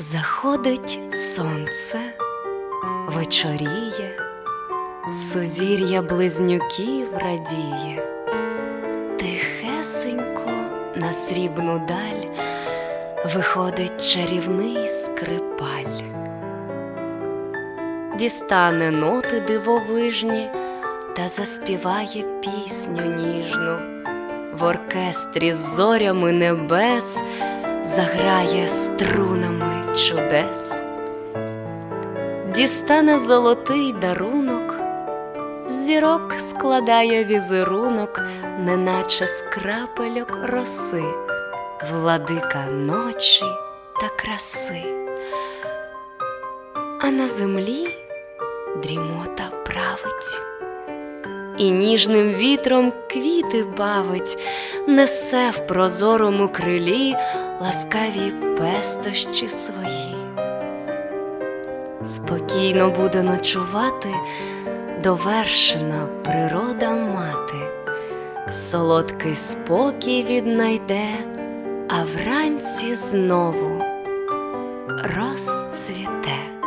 Заходить сонце, вечоріє, сузір'я близнюків радіє, тихесенько на срібну даль виходить чарівний скрипаль, дістане ноти дивовижні та заспіває пісню ніжну. В оркестрі з зорями небес заграє струнами чудес, дістане золотий дарунок, зірок складає візерунок, неначе з крапельок роси, владика ночі та краси, а на землі дрімота править і ніжним вітром квіти бавить, несе в прозорому крилі ласкаві пестощі свої. Спокійно буде ночувати довершена природа мати, солодкий спокій віднайде, а вранці знову розцвіте.